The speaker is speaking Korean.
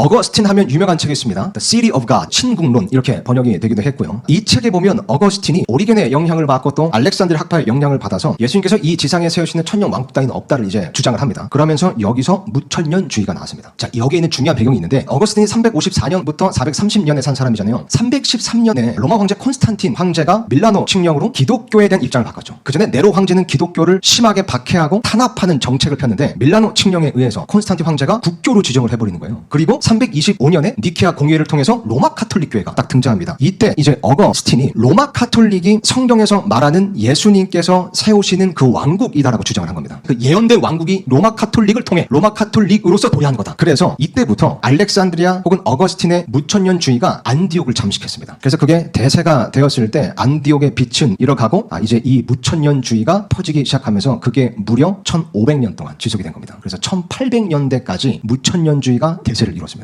어거스틴 하면 유명한 책이 있습니다. The City of God, 신국론 이렇게 번역이 되기도 했고요. 이 책에 보면 어거스틴이 오리겐의 영향을 받고 또 알렉산드르 학파의 영향을 받아서 예수님께서 이 지상에 세우시는 천년 왕국 따위는 없다를 이제 주장을 합니다. 그러면서 여기서 무천년주의가 나왔습니다. 자 여기에 있는 중요한 배경이 있는데 어거스틴이 354년부터 430년에 산 사람이잖아요. 313년에 로마 황제 콘스탄틴 황제가 밀라노 칙령으로 기독교에 대한 입장을 바꿨죠. 그 전에 네로 황제는 기독교를 심하게 박해하고 탄압하는 정책을 폈는데 밀라노 칙령에 의해서 콘스탄틴 황제가 국교로 지정을 해버리는 거예요. 그리고 325년에 니케아 공회를 통해서 로마 카톨릭 교회가 딱 등장합니다. 이때 이제 어거스틴이 로마 카톨릭이 성경에서 말하는 예수님께서 세우시는 그 왕국이다라고 주장을 한 겁니다. 그 예언된 왕국이 로마 카톨릭을 통해 로마 카톨릭으로서 도래한 거다. 그래서 이때부터 알렉산드리아 혹은 어거스틴의 무천년 주의가 안디옥을 잠식했습니다. 그래서 그게 대세가 되었을 때 안디옥의 빛은 잃어가고 아, 이제 이 무천년 주의가 퍼지기 시작하면서 그게 무려 1500년 동안 지속이 된 겁니다. 그래서 1800년대까지 무천년주의가 대세를 이뤘습니다.